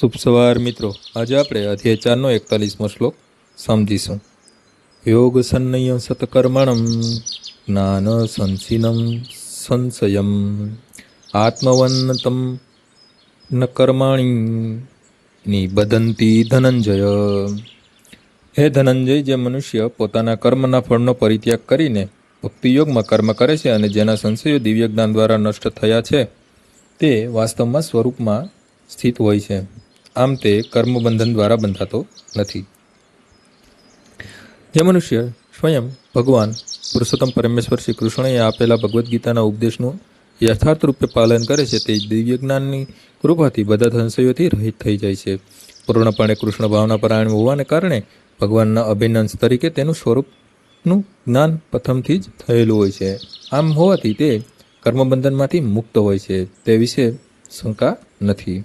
શુભ સવાર મિત્રો. આજે આપણે અધ્યાય ચારનો એકતાલીસમો શ્લોક સમજીશું. યોગ સન્નય સતકર્મણમ, જ્ઞાન સંસિનમ સંશયમ. આત્મવન્નતમ ન કર્માણી, નિબદંતી ધનંજય. હે ધનંજય, જે મનુષ્ય પોતાના કર્મના ફળનો પરિત્યાગ કરીને ભક્તિયોગમાં કર્મ કરે છે અને જેના સંશયો દિવ્ય જ્ઞાન દ્વારા નષ્ટ થયા છે, તે વાસ્તવમાં સ્વરૂપમાં સ્થિત હોય છે. આમ તે કર્મબંધન દ્વારા બંધાતો નથી. જે મનુષ્ય સ્વયં ભગવાન પુરુષોત્તમ પરમેશ્વર શ્રી કૃષ્ણએ આપેલા ભગવદ્ ગીતાના ઉપદેશનું યથાર્થ રૂપે પાલન કરે છે તે દિવ્ય જ્ઞાનની કૃપાથી બધા સંશયોથી રહિત થઈ જાય છે. પૂર્ણપણે કૃષ્ણ ભાવના પરાયણ હોવાને કારણે ભગવાનના અભિનંશ તરીકે તેનું સ્વરૂપનું જ્ઞાન પ્રથમથી જ થયેલું હોય છે. આમ હોવાથી તે કર્મબંધનમાંથી મુક્ત હોય છે. તે વિશે શંકા નથી.